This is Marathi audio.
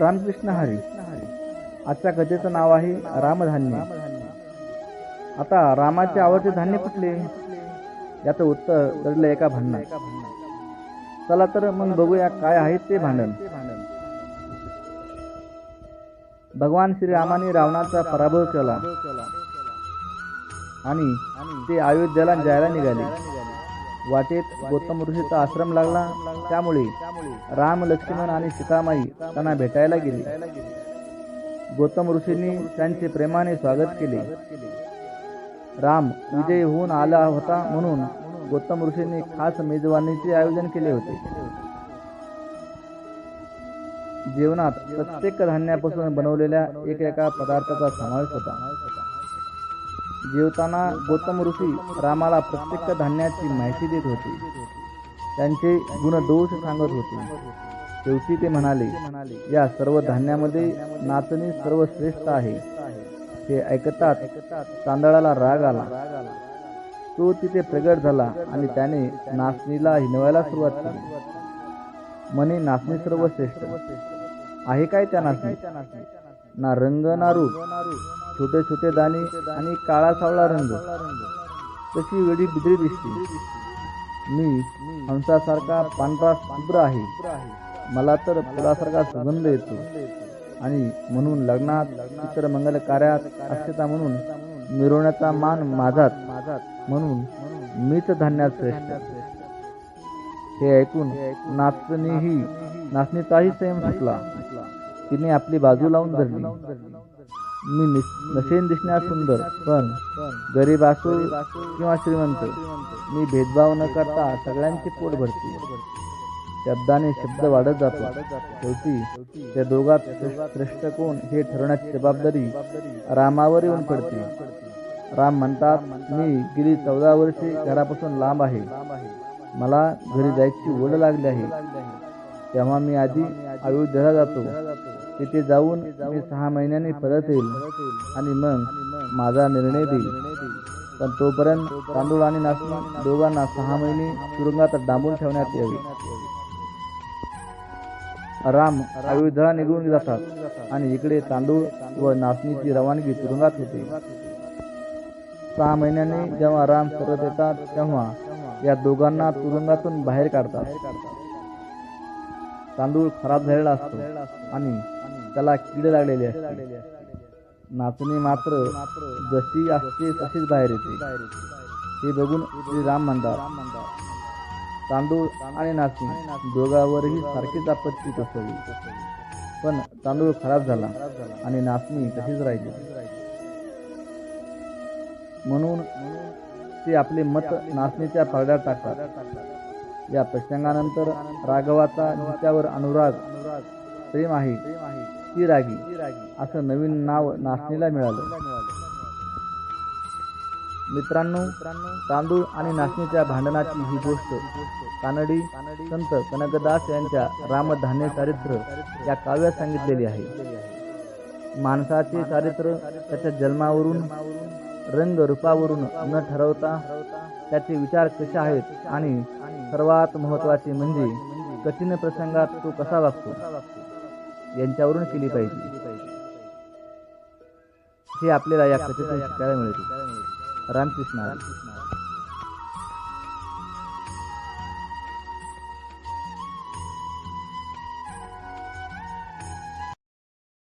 रामकृष्ण हरी. आजच्या कथेचं नाव आहे रामधान्य. आता रामाचे आवडते धान्य कुठले? याचं उत्तर दडलं एका भांडणात. चला तर मग बघूया काय आहे ते भांडण. भगवान श्रीरामाने रावणाचा पराभव केला. आणि ते अयोध्येला जायला निघाले. वाटेत गौतम ऋषीचा आश्रम लागला. त्यामुळे राम लक्ष्मण आणि सीतामाई त्यांना भेटायला गेले. गौतम ऋषींनी त्यांचे प्रेमाने स्वागत केले. राम विजयी होऊन आला होता म्हणून गौतम ऋषींनी खास मेजवानीचे आयोजन केले होते. जेवणात प्रत्येक धान्यापासून बनवलेल्या एक एका पदार्थाचा समावेश होता. जेवताना गौतम ऋषी रामाला प्रत्येक धान्याची माहिती देत होते. त्यांचे गुणदोष सांगत होते. शेवटी ते म्हणाले या सर्व धान्यामध्ये नाचणी सर्वश्रेष्ठ आहे. ते ऐकतात तांदळाला राग आला. तो तिथे प्रगट झाला आणि त्याने नाचणीला हिनवायला सुरुवात केली. म्हणे नाचणी सर्वश्रेष्ठ आहे. काय त्या नाचणी ना रंग ना रूप. छोटे छोटे दाणे आणि काळा सावळा रंग. तशी वेळी बिद्री दिसते. मी हंसासारखा पांढरा शुभ्र आहे. मला तर फुलासारखा सुगंध येतो. आणि म्हणून लग्नात इतर मंगल कार्यात अक्षता म्हणून मिरवण्याचा मान माझाच. म्हणून मीच धान्यात श्रेष्ठ. हे ऐकून नाचणीही नाचणीचाही संयम सुटला. तिने आपली बाजू लावून धरली. मी नसेन दिसण्यास सुंदर पण गरीब असो किंवा श्रीमंत मी भेदभाव न करता सगळ्यांचे पोट भरते. शब्दाने शब्द वाढत जातो. शेवटी त्या दोघात श्रेष्ठ कोण हे ठरवण्याची जबाबदारी रामावर येऊन पडते. राम म्हणतात मी गेली चौदा वर्षे घरापासून लांब आहे. मला घरी जायची ओढ लागली आहे. तेव्हा मी आधी अयोध्येला जातो. तिथे जाऊन मी सहा महिन्यांनी परत येईल आणि मग माझा निर्णय देईल. पण तोपर्यंत तांदूळ आणि नाचणी दोघांना सहा महिने तुरुंगात डांबून ठेवण्यात यावे. राम आयुधळा निघून जातात आणि इकडे तांदूळ व नाचणीची रवानगी तुरुंगात होते. सहा महिन्यांनी जेव्हा राम परत येतात तेव्हा या दोघांना तुरुंगातून बाहेर काढतात. तांदूळ खराब झालेला असतो आणि त्याला कीड लागलेली असते नाचणी मात्र जशी असते तशीच बाहेर येते. हे बघून श्री राम म्हणतात. तांदूळ आणि नाचणी दोघांवरही सारखीच आपत्ती कोसळली पण तांदूळ खराब झाला आणि नाचणी तशीच राहिली. म्हणून ते आपले मत नाचणीच्या पारड्यात टाकतात. या प्रसंगानंतर राघवाचा तिच्यावर अनुराग प्रेम आहे ती रागी असं नवीन नाव नाचणीला मिळालं. मित्रांनो तांदूळ आणि नाचणीच्या भांडणाची ही गोष्ट कानडी संत कनकदास यांच्या रामधान्य चारित्र या काव्यात सांगितलेली आहे. माणसाचे चारित्र त्याच्या जन्मावरून रंग रूपावरून न ठरवता त्याचे विचार कसे आहेत आणि सर्वात महत्त्वाचे म्हणजे कठीण प्रसंगात तो कसा वागतो? यांच्यावरून केली पाहिजे. हे आपल्याला या कथेतून शिकायला मिळते. रामकृष्ण